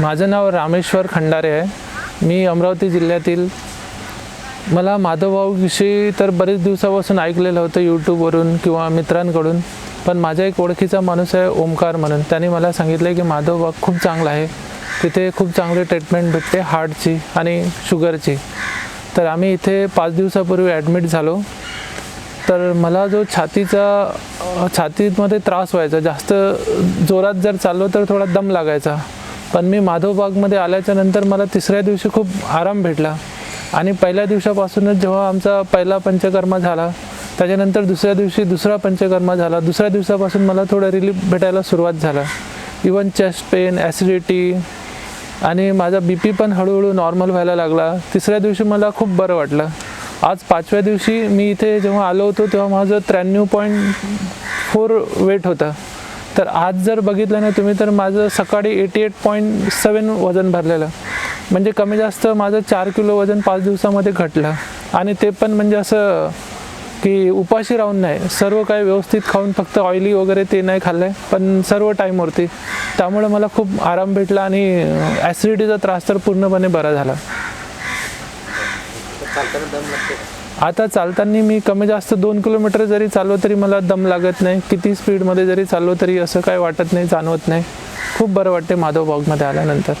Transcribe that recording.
माझं नाव रामेश्वर खंडारे आहे. मी अमरावती जिल्ह्यातील मला माधवभाऊविषयी तर बरेच दिवसापासून ऐकलेलं होतं यूट्यूबवरून किंवा मित्रांकडून पण माझा एक ओळखीचा माणूस आहे ओमकार म्हणून. त्याने मला सांगितलं की माधवबाग खूप चांगला आहे. तिथे खूप चांगली ट्रीटमेंट भेटते हार्टची आणि शुगरची तर आम्ही इथे पाच दिवसापूर्वी ॲडमिट झालो. तर मला जो छातीचा छातीमध्ये त्रास व्हायचा जास्त जोरात जर चाललो तर थोडा दम लागायचा. पण मी माधवबागमध्ये आल्याच्यानंतर मला तिसऱ्या दिवशी खूप आराम भेटला. आणि पहिल्या दिवसापासूनच जेव्हा आमचा पहिला पंचकर्मा झाला त्याच्यानंतर दुसऱ्या दिवशी दुसरा पंचकर्मा झाला. दुसऱ्या दिवसापासून मला थोडं रिलीफ भेटायला सुरुवात झाला. इवन चेस्ट पेन ॲसिडिटी आणि माझा बी पी पण हळूहळू नॉर्मल व्हायला लागला. तिसऱ्या दिवशी मला खूप बरं वाटलं. आज पाचव्या दिवशी मी इथे जेव्हा आलो होतो तेव्हा माझं त्र्याण्णव पॉईंट फोर वेट होतं. तर आज जर बघितलं ना तुम्ही तर माझं सकाळी एटी एट पॉईंट सेवन वजन भरलेलं. म्हणजे कमी जास्त माझं चार किलो वजन पाच दिवसामध्ये घटलं. आणि ते पण म्हणजे असं की उपाशी राहून नाही. सर्व काही व्यवस्थित खाऊन फक्त ऑइली वगैरे ते नाही खाल्लं आहे पण सर्व टाईमवरती त्यामुळे मला खूप आराम भेटला आणि ॲसिडिटीचा त्रास तर पूर्णपणे बरा झाला. आता चालताना मी कमी जास्त दोन किलोमीटर जरी चाललो तरी मला दम लागत नाही. किती स्पीडमध्ये जरी चाललो तरी असं काय वाटत नाही जाणवत नाही. खूप बरं वाटते माधव बागमध्ये आल्यानंतर.